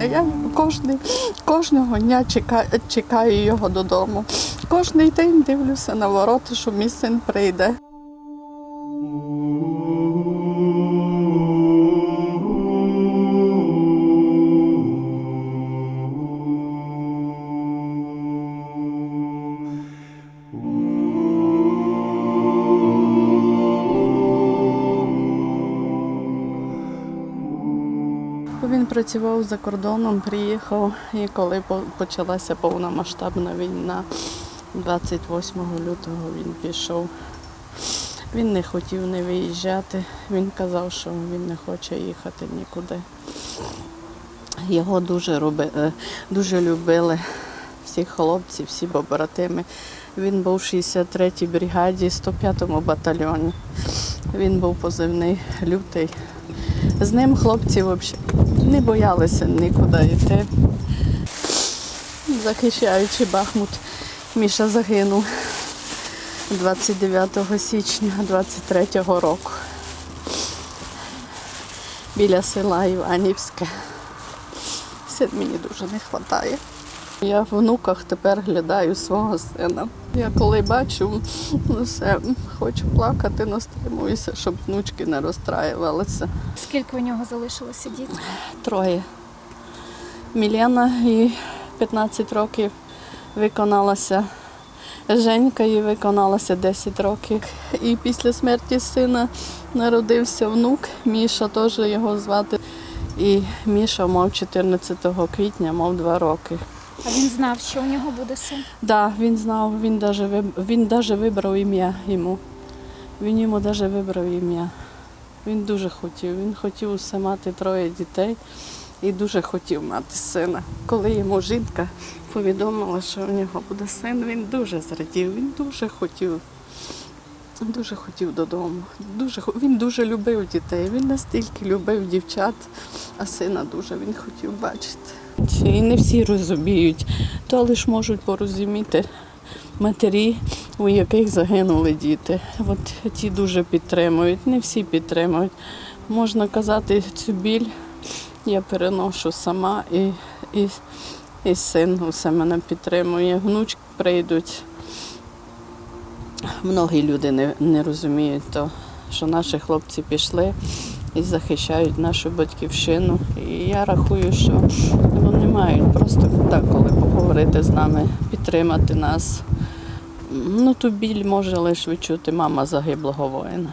Я кожний, кожного дня чекаю, чекаю його додому. Кожний день дивлюся на ворота, що мій син прийде. Працював за кордоном, приїхав, і коли почалася повномасштабна війна, 28 лютого він пішов. Він не хотів не виїжджати. Він казав, що він не хоче їхати нікуди. Його дуже, роби, е, дуже любили всі хлопці, всі побратими. Він був в 63-й бригаді, 105-му батальйоні. Він був позивний лютий. З ним хлопці взагалі не боялися нікуди йти. Захищаючи Бахмут, Міша загинув 29 січня 23-го року біля села Іванівське. Син мені дуже не вистачає. Я в внуках тепер глядаю свого сина. Я коли бачу, ну все, хочу плакати, но стримуюся, щоб внучки не розстраювалися. Скільки у нього залишилося дітей? Троє. Мілена їй 15 років виконалася. Женька їй виконалося 10 років. І після смерті сина народився внук, Міша теж його звати. І Міша мав 14 квітня, мав 2 роки. А він знав, що у нього буде син. Да, він знав, він виб- він вибрав ім'я йому. Він йому даже вибрав ім'я. Він дуже хотів. Він хотів усе мати троє дітей і дуже хотів мати сина. Коли йому жінка повідомила, що у нього буде син, він дуже зрадів, він дуже хотів. Дуже хотів додому. Дуже, він дуже любив дітей. Він настільки любив дівчат, а сина дуже він хотів бачити. І не всі розуміють, то лише можуть порозуміти матері, у яких загинули діти. От ті дуже підтримують, не всі підтримують. Можна казати, цю біль я переношу сама і, і, і син усе мене підтримує. Внучки прийдуть. Многі люди не, не розуміють то, що наші хлопці пішли і захищають нашу батьківщину. І я рахую, що вони мають просто так, коли поговорити з нами, підтримати нас. Ну, ту біль може лише відчути мама загиблого воїна.